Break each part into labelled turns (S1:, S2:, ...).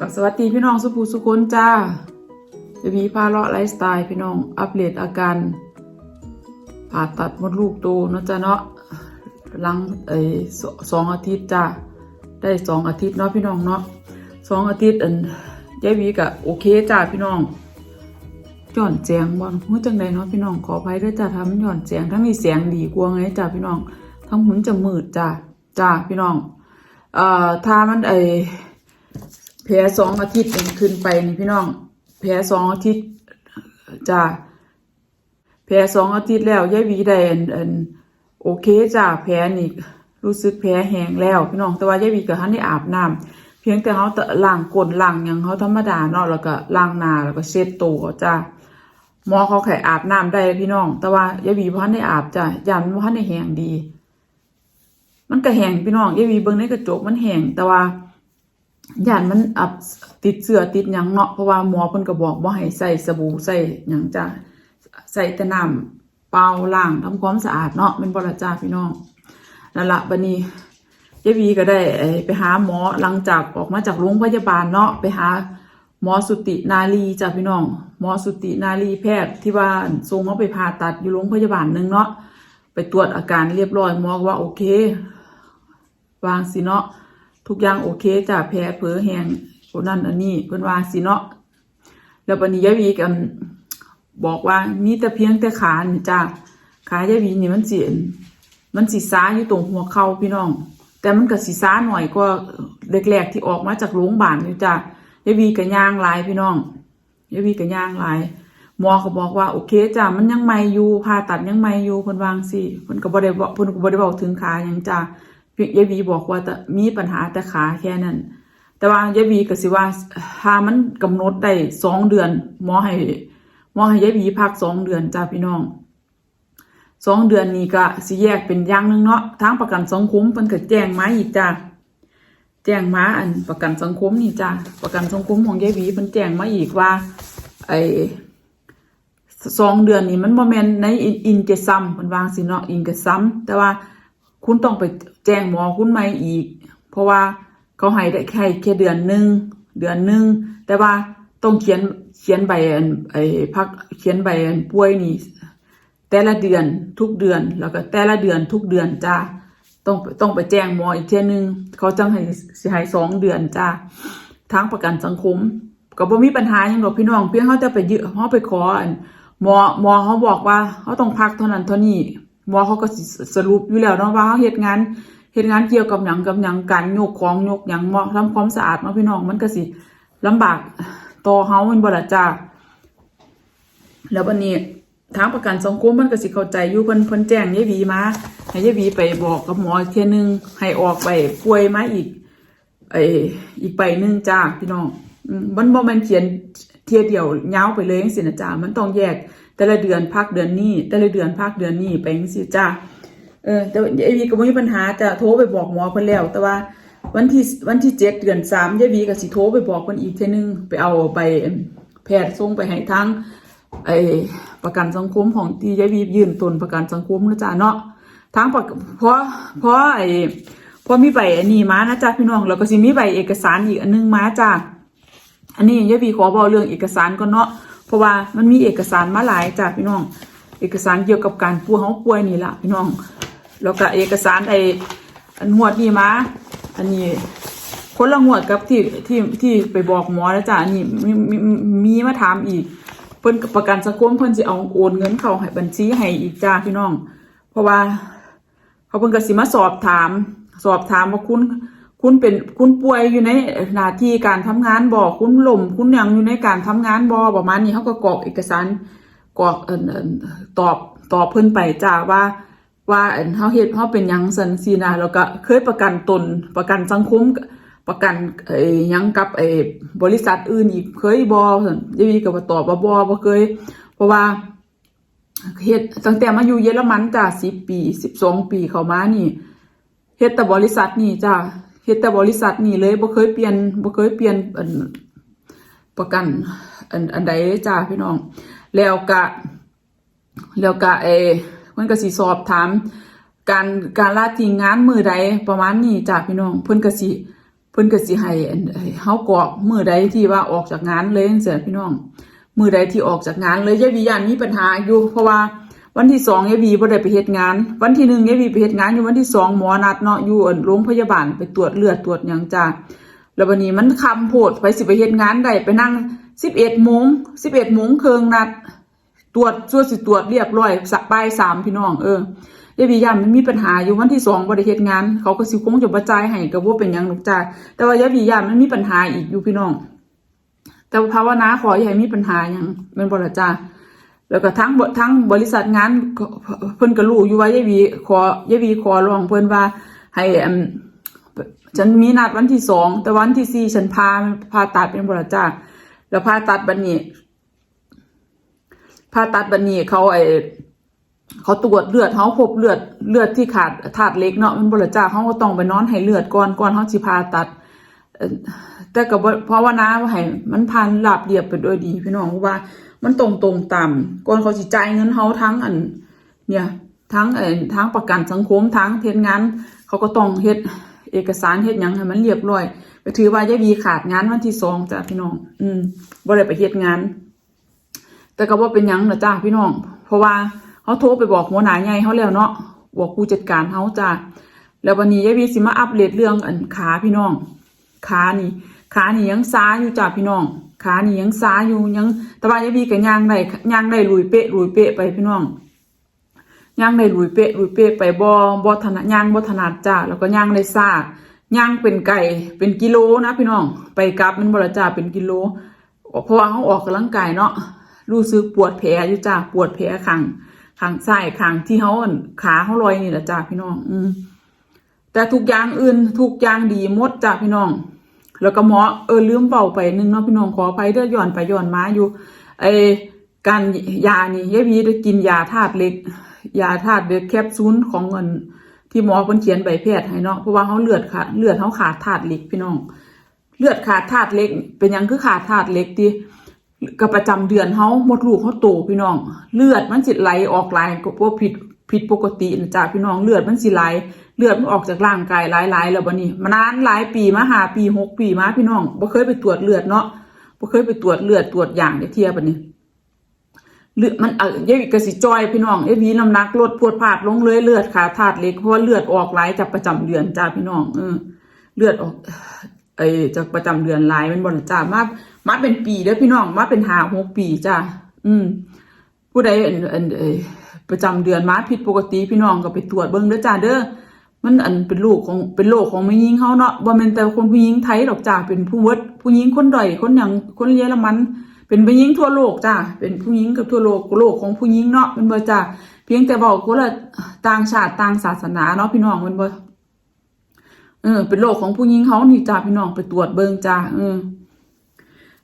S1: กับสวัสดีพี่น้องสุภูสุคนจ้าจะมีพาเลาะไลฟ์สไตล์พี่น้องอัปเดตอาการผ่าตัดมดลูกโตนะจ้าเนาะหลังไอ้สองอาทิตย์จ้าได้สองอาทิตย์เนาะพี่น้องเนาะสองอาทิตย์อันยายวีกะโอเคจ้าพี่น้องหย่อนแจงบอลหูจังใดเนาะพี่น้องขออภัยด้วยจ้าทำหย่อนแจงทั้งนี้เสียงดีกว่าไงจ้าพี่น้องทั้งหุนจะมืดจ้าจ้าพี่น้องเอ่อถ้ามันไอ แผลสองอาทิตย์เองขึ้นไปนี่พี่น้อง แผลสองอาทิตย์จ้าแผลสองอาทิตย์แล้วยายวีได้อันอันโอเคจ้าแผลนี่รู้สึกแผลแห้งแล้วพี่น้องแต่ว่ายายวีก็ทันได้อาบน้ำเพียงแต่เขาต่ล้างก้นล้างหยังเขาธรรมดาเนาะแล้วก็ล้างหน้าแล้วก็เช็ดตัวจ้าหมอเขาแค่อาบน้ำได้พี่น้อง แต่ว่ายายวีบ่ทันได้อาบจ้ายันบ่ทันได้แห้งดี มันก็แห้งพี่น้องยายวีเบิ่งในกระจกมันแห้งแต่ว่า ย่านมันอับติดเสื้อติดหยังเนาะเพราะว่าหมอเพิ่นก็บอกว่าให้ใส่สบู่ใส่หยังจ้ะใส่แต่น้ำเปล่าล้างทำความสะอาดเนาะแมันบ่ละจ้าพี่น้องนั่นละบัดนี้ยายวีก็ได้ไปหาหมอหลังจากออกมาจากโรงพยาบาลเนาะไปหาหมอสุตินารีจ้ะพี่น้อง หมอสุตินารีแพทย์ที่ว่าส่งเขาไปผ่าตัดอยู่โรงพยาบาลหนึงเนาะไปตรวจอาการเรียบร้อยหมอกว่าโอเควางสิเนาะ ทุกอย่างโอเคจ้ะแผลเผลอแหงคนนั้นอันนี้เพิ่นวางสิเนาะแล้วปันนี้ยายวีกันบอกว่ามีแต่เพียงแต่ขานี่จ้ะขายายวีนี่มันสิมันสิซ้าอยู่ตรงหัวเข่าพี่น้อง แต่มันก็สิซ้าหน่อยกว่าแรกๆที่ออกมาจากโรงพยาบาลอยู่จ้ะยายวีก็ย่างหลายพี่น้องยายวีก็ย่างหลายหมอก็บอกว่าโอเคจ้ะมันยังไม่อยู่ผ่าตัดยังไม่อยู่เพิ่นวางสิเพิ่นก็บ่ได้บอกเพิ่นก็บ่ได้บอกถึงขาหยังจ้ะ ยายวีบอกว่าแต่มีปัญหาแต่ขาแค่นั้น แต่ว่ายายวีก็สิว่าถ้ามันกำหนดได้สองเดือนหมอให้หมอให้ยายวีพักสองเดือนจ้าพี่น้องสองเดือนนี้ก็สิแยกเป็นอย่างหนึงเนาะทางประกันสังคมเพิ่นก็แจ้งมาอีกจ้าแจ้งมาอันประกันสังคมนี่จ้าประกันสังคมของยายวีเพิ่นแจ้งมาอีกว่าไอสองเดือนนี้มันบ่แม่นในอินอินเกซัมเพิ่นวางสิเนาะอินเกซัมแต่ว่า คุณต้องไปแจ้งหมอคุณใหม่อีก เพราะว่าเขาให้ได้แค่แค่เดือนหนึ่งเดือนหนึ่งแต่ว่าต้องเขียนเขียนใบไอ้พักเขียนใบอันป่วยนี่แต่ละเดือนทุกเดือนแล้วก็แต่ละเดือนทุกเดือนจ้าต้องต้องไปแจ้งหมออีกเทียนึงเขาจังให้สิให้สองเดือนจ้าทางประกันสังคมก็บ่มีปัญหาหยังดอกพี่น้องเพียงเขาจะไปยืเขาไปขอหมอหมอเขาบอกว่าเขาต้องพักเท่านั้นเท่านี้ หมอเขาก็สรุปอยู่แล้วเนาะว่าเขาเฮ็ดงานเฮ็ดงานเกี่ยวกับหยังกับหยังการยกของโยกหยังหมอทำความสะอาดเนาพี่น้องมันก็สิลำบากต่อเฮามันบ่ละจ้าแล้ววันนี้ทางประกันสังคมมันก็สิเข้าใจอยู่เพิ่นเพิ่นแจ้งยายวีมาให้ยายวีไปบอกกับหมอเทื่อนึงให้ออกไปป่วยมาอีกไออีกใบหนึ่งจ้าพี่น้องมันบ่แมันเขียน เทียเดียวเยาไปเลยจังซี่นะจ้ามันต้องแยก แต่ละเดือนพักเดือนนี้ แต่ละเดือนพักเดือนนี้ไปจังซี่จ้าเออแต่ยายวีก็บ่มีปัญหาจะโทรไปบอกหมอเพิ่นแล้ว แต่ว่าวันที่วันที่เจ็ดเดือนสามยายวีก็สิโทรไปบอกเพิ่นอีกเทนึงไปเอาใบแพทย์ส่งไปให้ทางไอประกันสังคมของที่ยายวียื่นตนประกันสังคมนะจ้าเนาะทางประเพราะเพราะไอพอมีใบอันนี้มานะจ๊ะพี่น้องแล้วก็สิมีใบเอกสารอีกอันนึงมาจ้ะ อันนี้ยายบีขอบอกเรื่องเอกสารก่อนเนาะเพราะว่ามันมีเอกสารมาหลายจ้ะพี่น้อง เอกสารเกี่ยวกับการป่วยเฮาป่วยนี่ละพี่น้อง แล้วก็เอกสารไออันงวดนี้มาอันนี้คนละงวดกับที่ที่ที่ไปบอกหมอแล้วจ้ะอันนี้มีมีมีมาถามอีกเพิ่นประกันสังคมเพิ่นสิเอาโอนเงินเข้าให้บัญชีให้อีกจ้าพี่น้อง เพราะว่า เขาเพิ่งกสิมาสอบถาม สอบถามว่าคุณ คุณเป็นคุณป่วยอยู่ในหน้าที่การทำงานบ่คุณหล่มคุณยังอยู่ในการทำงานบ่ประมาณนี้เขาก็กรอกเอกสารกรอกเออตอบตอบเพิ่นไปจ้าว่า ว่าเอิ่นเฮาเฮ็ดเฮาเป็นยังซันซีนะแล้วก็เคยประกันตนประกันสังคมประกันไอ้ยังกับไอ้บริษัทอื่นอีกเคยบ่ซั่นยายวีก็บ่ตอบว่าบ่บ่เคย เพราะว่าเฮ็ดตั้งแต่มาอยู่เยอรมันจ้าสิบปีสิบสองปีเข้ามานี่เฮ็ดแต่บริษัทนี่จ้า เฮ็ดแต่บริษัทนี่เลยบ่เคยเปลี่ยนบ่เคยเปลี่ยนอันประกันอันอันใดจ้าพี่น้อง แล้วก็แล้วก็เออมันก็สิสอบถาม การการลาทิ้งงานมือใดประมาณนี้จ้าพี่น้อง เพิ่นก็สิเพิ่นก็สิให้อันให้เฮากรอกมือใดที่ว่าออกจากงานเลยจังซี่พี่น้องมือใดที่ออกจากงานเลยยายบีย่านมีปัญหาอยู่เพราะว่า วันที่สองยายบีบ่ได้ไปเฮ็ดงาน วันที่หนึ่งยายบีไปเฮ็ดงานอยู่วันที่สองหมอนัดเนาะอยู่อั่นโรงพยาบาลไปตรวจเลือดตรวจหยังจ้าแล้ววันนี้มันคำโพดไปสิไปเฮ็ดงานได้ไปนั่ง11โมง11โมงเครึ่งนัด ตรวจส่วนสิตรวจเรียบร้อยสักบ่ายสามพี่น้องเออยายบีย่านมันมีปัญหาอยู่วันที่สองบ่ได้เฮ็ดงาน เขาก็สิคงจะบ่จ่ายให้ก็บ่เป็นหยังหรอกจ้าแต่ว่ายายบีย่านมันมีปัญหาอีกอยู่พี่น้อง แต่ภาวนาขออย่าให้มีปัญหาอย่างแม่นบ่ล่ะจ้า แล้วก็ทั้งบทั้งบริษัทงานเพิ่นก็รู้อยู่ว่ายายวีขอยายวีขอร้องเพิ่นว่าให้ฉันมีนัดวันที่สองแต่วันที่สี่ฉันพาพาตัดเป็นบ่ล่ะจ้าแล้วพาตัดบัดนี้พาตัดบัดนี้เขาไอเขาตรวจเลือดเขาพบเลือดเลือดที่ขาดธาตุเล็กเนาะมันบ่ล่ะจ้าเขาก็ต้องไปนอนให้เลือดก่อนก่อนเขาสิพาตัดแต่ก็บ่เพราะว่าน้าให้มันพันราบเรียบไปด้วยดีพี่น้องว่า มันตรงตรงตามก่อนเขาสิจ่ายเงินเฮาทั้งอัน เนี่ยทั้งเอ่อทั้งประกันสังคมทั้งเฮ็ดงานเขาก็ต้องเฮ็ดเอกสารเฮ็ดยังให้มันเรียบร้อยก็ถือว่ายายบีขาดงานวันที่สองจ้ะพี่น้อง อืมบ่ได้ไปเฮ็ดงาน แต่ก็บ่เป็นยังนะจ้าพี่น้อง เพราะว่าเขาโทรไปบอกหัวหน้าใหญ่เขาแล้วเนาะบอกผู้จัดการเขาจ้าแล้ววันนี้ยายบีสิมาอัปเดตเรื่องอันขาพี่น้องขานี่ขานี่ยังซาอยู่จ้าพี่น้อง ขานี่ยังซาอยู่ยังแต่ว่ายายบีก็ย่างได้ย่างได้ลุยเปะลุยเปะไปพี่น้องย่างได้ลุยเปะลุยเปะไปบ่บ่ถนัดย่างบ่ถนัดจ้าแล้วก็ย่างได้ซ่าย่างเป็นไก่เป็นกิโลนะพี่น้องไปกลับมันบ่ลจ้าเป็นกิโลเพราะว่าเขาออกกำลังกายเนาะรู้สึกปวดแผลอยู่จ้าปวดแผลข้างข้างซ้ข้างที่เขาอั่นขาเขาลอยนี่แหละจ้าพี่น้อง อืมแต่ทุกอย่างอื่นทุกอย่างดีหมดจ้าพี่น้อง แล้วก็หมอเออลืมเบาไปนึงเนาะพี่น้องขออภัยเด้อย้อนไปย้อนมาอยู่ไอการยานี่ยายพีได้กินยาธาตุเล็ก ยาธาตุเล็กแคปซูลของเงิน ที่หมอเพิ่นเขียนใบแพทย์ให้เนาะเพราะว่าเขาเลือดขาดเลือดเขาขาดธาตุเล็กพี่น้อง เลือดขาดธาตุเล็ก เป็นยังคือขาดธาตุเล็กที่ก็ประจำเดือนเฮาหมดลูกเขาโตพี่น้อง เลือดมันสิตไหลออกไหลก็ผิด ผิดปกตินะจ้าพี่น้องเลือดมันสิไหลเลือดมันออกจากร่างกายหลายๆแล้วบัดนี้มานานหลายปีมาหาปีหกปีมาพี่น้องบ่เคยไปตรวจเลือดเนาะบ่เคยไปตรวจเลือดตรวจอย่างได้เทียบัดนี้เลือดมันเอ่อยายก็สิจอยพี่น้องเอ้ยมีน้ำหนักลดพรวดพาดลงเลยเลือดขาดธาตุเล็กเพราะว่าเลือดออกหลายจากประจำเดือนจ้าพี่น้องเออเลือดออกเอ้ยจากประจำเดือนหลายมันบ่ล่ะจ้ามามาเป็นปีเด้อพี่น้องมาเป็นหาหกปีจ้าอืมผู้ใดอันอันเอ ประจำเดือนมาผิดปกติพี่น้องก็ไปตรวจเบิ่งเด้อจ้าเด้อมันอันเป็นลูกของเป็นโรคของแม่หญิงเฮาเนาะบ่แม่นแต่คนผู้หญิงไทยดอกจ้าเป็นผู้เวิดผู้หญิงคนด้อยคนหยังคนเยอรมัน เป็นผู้หญิงทั่วโลกจ้าเป็นผู้หญิงกับทั่วโลกโลกของผู้หญิงเนาะแมันบ่จ้าเพียงแต่เว้าคนละต่างชาติต่างศาสนาเนาะพี่น้องแมันบ่เออเป็นโรคของผู้หญิงเฮานี่จ้าพี่น้องไปตรวจเบิ่งจ้าเออ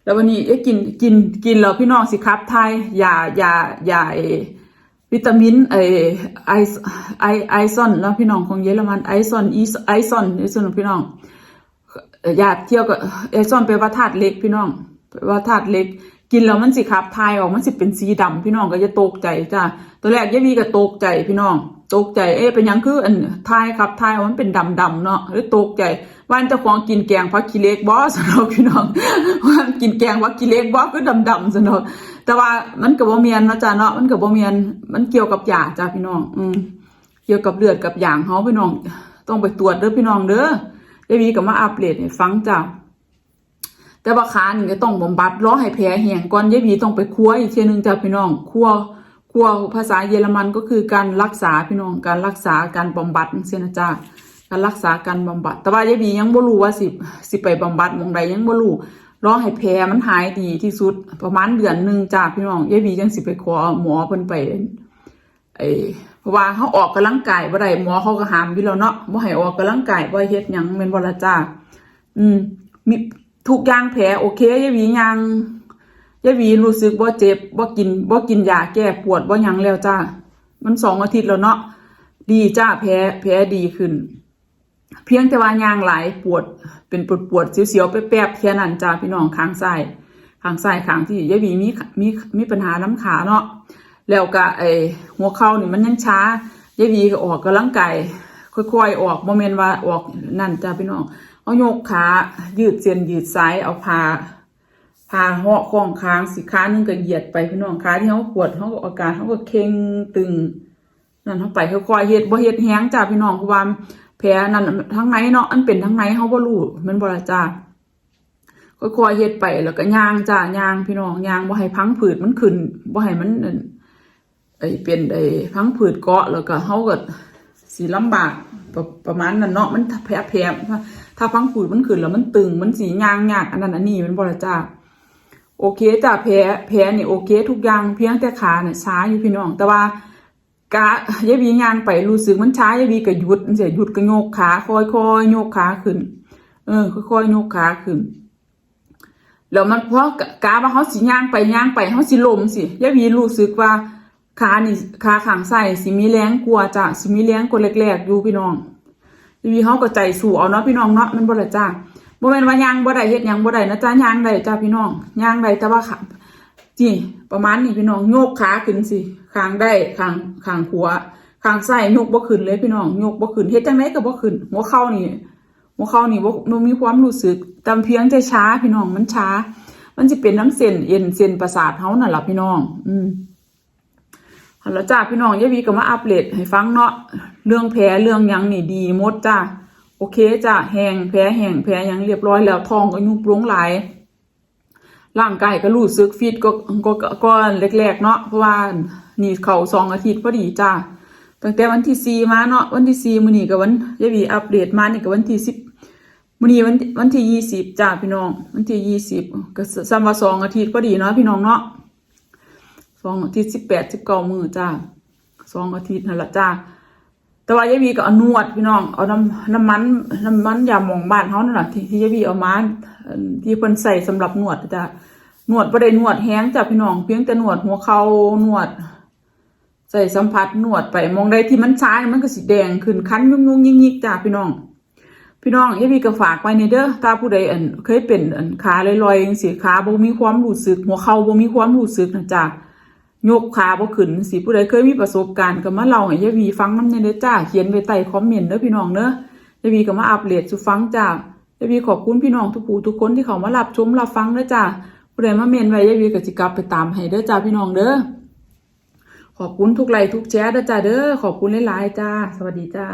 S1: แล้ววันนี้เอ๊ะกินกินกินแล้วพี่น้องสิครับไทยอย่าอย่าอย่าไอ้ วิตามินไอไอไอไอซอนแล้วพี่น้องของเยอรมันไอซอนอีไอซอนไอซอนพี่น้องอยาเที่ยวกับไอซอนแปว่าธาตุเล็กพี่น้องแปว่าธาตุเล็ก กินแล้วมันสิขับทายออกมันสิเป็นสีดำพี่น้องก็จะตกใจจ้าตัวแรกยายวีก็ตกใจพี่น้องตกใจเอ๊ะเป็นยังคืออันทายครับทายออกมันเป็นดำดำๆเนาะหรือตกใจ วันเจ้าของกินแกงพักกิเล็กบอสนอกพี่น้องว่ากินแกงพักกิเล็กบอคือดำดำๆสนอกแต่ว่ามันกับบ่เมียนนะจ้าเนาะมันกับบ่เมียนมันเกี่ยวกับยาจ้าพี่น้อง อืมเกี่ยวกับเลือดกับอย่างเฮาพี่น้อง ต้องไปตรวจเด้อพี่น้องเด้อยายวีก็มาอัปเดตให้ฟังจ้าแต่ว่าขานี่ก็ต้องบำบัดรอให้แผลแห้งก่อนยายบีต้องไปคั่วอีกเทีนึงจ้ะพี่น้องคั่วคั่วภาษาเยอรมันก็คือการรักษาพี่น้องการรักษาการบำบัดจังซี่นะจ้า การรักษาการบำบัด แต่ว่ายายบียังบ่รู้ว่าสิสิไปบำบัดมองใดยังบ่รู้รอให้แผลมันหายดีที่สุด ประมาณเดือนหนึงจ้าพี่น้องยายบีจังสิไปขอหมอเพิ่นไปไอ้เพราะว่าเขาออกกำลังกายบ่ได้หมอเขาก็ห้ามอยู่แล้วเนาะบ่ให้ออกกำลังกายบ่เฮ็ดหยังแม่นบ่ล่ะจ้าอืมมีทุกอย่างแผลโอเคยายหวียังยายหวีรู้สึกบ่เจ็บบ่กินบ่กินยาแก้ปวดบ่หยังแล้วจ้ามันสองอาทิตย์แล้วเนาะดีจ้าแผลแผลดีขึ้น เพียงแต่ว่ายางไหลปวดเป็นปวดปวดๆเสียวๆแป๊บๆแค่นั้นจ้าพี่น้องข้างซ้ายข้างซ้ายข้างที่ยายหวีมีมีมีปัญหาน้ำขาเนาะแล้วก็ไอหัวเข่านี่มันยังช้ายายหวีก็ออกกำลังกายค่อยๆออกโมเมนต์ว่าออกนั่นจ้าพี่น้องเอาโยกขายืดเส้นยืดสายเอาพาพาเหาะคล้องค้างสิขาหนึงก็เหยียดไปพี่น้องขาที่เขาปวดเขาก็อาการเขาก็เค็งตึงนั่นเขาไปค่อยๆเฮ็ดบ่เฮ็ดแห้งจ้าพี่น้องเพราะว่า แผลนั่นทั้งในเนาะอันเป็นทั้งในเขาบ่รู้มันบ่ละจ้าค่อยๆเฮ็ดไปแล้วก็ย่างจ้าย่างพี่น้องย่างบ่ให้พังผืดมันขึ้นบ่ให้มันไอ้เป็นไอ้พังผืดเกาะแล้วก็เฮาก็สิลำบากประประมาณนั้นเนาะมันแผลแผลถ้าพังผืดมันขึ้นแล้วมันตึงมันสิย่างยากอันนั้นอันนี้มันบ่ละจ้าโอเคจ้าแผลแผลนี่โอเค ทุกอย่างเพียงแต่ขาเนี่ยช้าอยู่พี่น้องแต่ว่า กะยายบีย่างไปรู้สึกมันช้ายายบีก็หยุดจังซี่หยุดก็โยกขาค่อยๆโยกขาขึ้น เออ ค่อยๆโยกขาขึ้นแล้วมันเพราะกาว่าเขาสิย่างไปย่างไปเขาสิลมสิยายวีรู้สึกว่าขานี่ขาข้างซ้ายสิมีแรงกว่าจ้ะสิมีแรงกว่าแรกๆอยู่พี่น้องยายวีเขาก็ใจสู้เอาเนาะพี่น้องเนาะมันบ่ละจ้าบ่แม่นว่าย่างบ่ได้เฮ็ดหยังบ่ได้นะจ้าย่างได้จ้าพี่น้องย่างได้แต่ว่าขาจีประมาณนี้พี่น้องโยกขาขึ้นสิ ข้างได้ข้างข้างขวาข้างซ้ยกบ่ขึ้นเลยพี่น้องยกบ่ขึ้นเฮ็ดจังไดก็บ่ขึ้นหัวเข่านี่หัวเข่านี่บ่บ่มีความรู้สึกตาเพียงแต่ช้าพี่น้องมันช้า มันจะเป็นน้ำเส้นเอ็นเส้นประสาทเฮานั่นล่ะพี่น้อง อืมแล้วจ้าพี่น้องยายวีก็มาอัปเดตให้ฟังเนาะเรื่องแผลเรื่องยังนี่ดีหมดจ้าโอเคจ้าแหงแผลแหงแผลยังเรียบร้อยแล้วท้องก็ยุบลงหลาย ร่างกายก็รู้สึกฟิตก็ก็ก็ก็แรกๆเนาะเพราะว่านี่เขาสองอาทิตย์พอดีจ้าตั้งแต่วันที่สี่มาเนาะวันที่สี่มื้อนี้ก็วันยายวีอัปเดตมานี่ก็วันที่สิบมื้อนี้วันวันที่ยี่สิบจ้าพี่น้อง วันที่ยี่สิบก็ซ้ำว่าสองอาทิตย์ก็ดีเนาะพี่น้องเนาะสองอาทิตย์สิบแปดสิบเก้ามือจ้าสองอาทิตย์นั่นแหละจ้า แต่ว่ายายบีก็เอานวดพี่น้องเอาน้ำน้ำมันน้ำมันยาหมองบ้านเขานั่นแหละที่ที่ยายบีเอามาที่เพิ่นใส่สำหรับนวดจ้านวดบ่ได้นนวดแห้งจ้าพี่น้องเพียงแต่นวดหัวเข่านวด ใส่สัมผัสนวดไปมองใดที่มันช้ามันก็สีแดงขึ้นคันยุ่งยุ่งยิงยิกจ้าพี่น้อง พี่น้องยายบีก็ฝากไว้ในเด้อถ้าผู้ใดอันเคยเป็นอันขาลอยๆจังซี่ขาบ่มีความรู้สึกหัวเข่าบ่มีความรู้สึกนะจ้า ยกขาบ่ขึ้นสิผู้ใดเคยมีประสบการณ์ก็มาเล่าให้ยายบีฟังนำในเด้อจ้าเขียนไว้ใต้คอมเมนต์เด้อพี่น้องเด้อยายบีก็มาอัปเดตสู่ฟังจ้ายายบีขอบคุณพี่น้องทุกผู้ทุกคนที่เขามารับชมรับฟังเด้อจ้าผู้ใดมาเมนไว้ยายบีก็สิกลับไปตามให้เด้อจ้าพี่น้องเด้อขอบคุณทุกไลค์ทุกแชร์เด้อจ้าเด้อขอบคุณหลายๆจ้า สวัสดีจ้า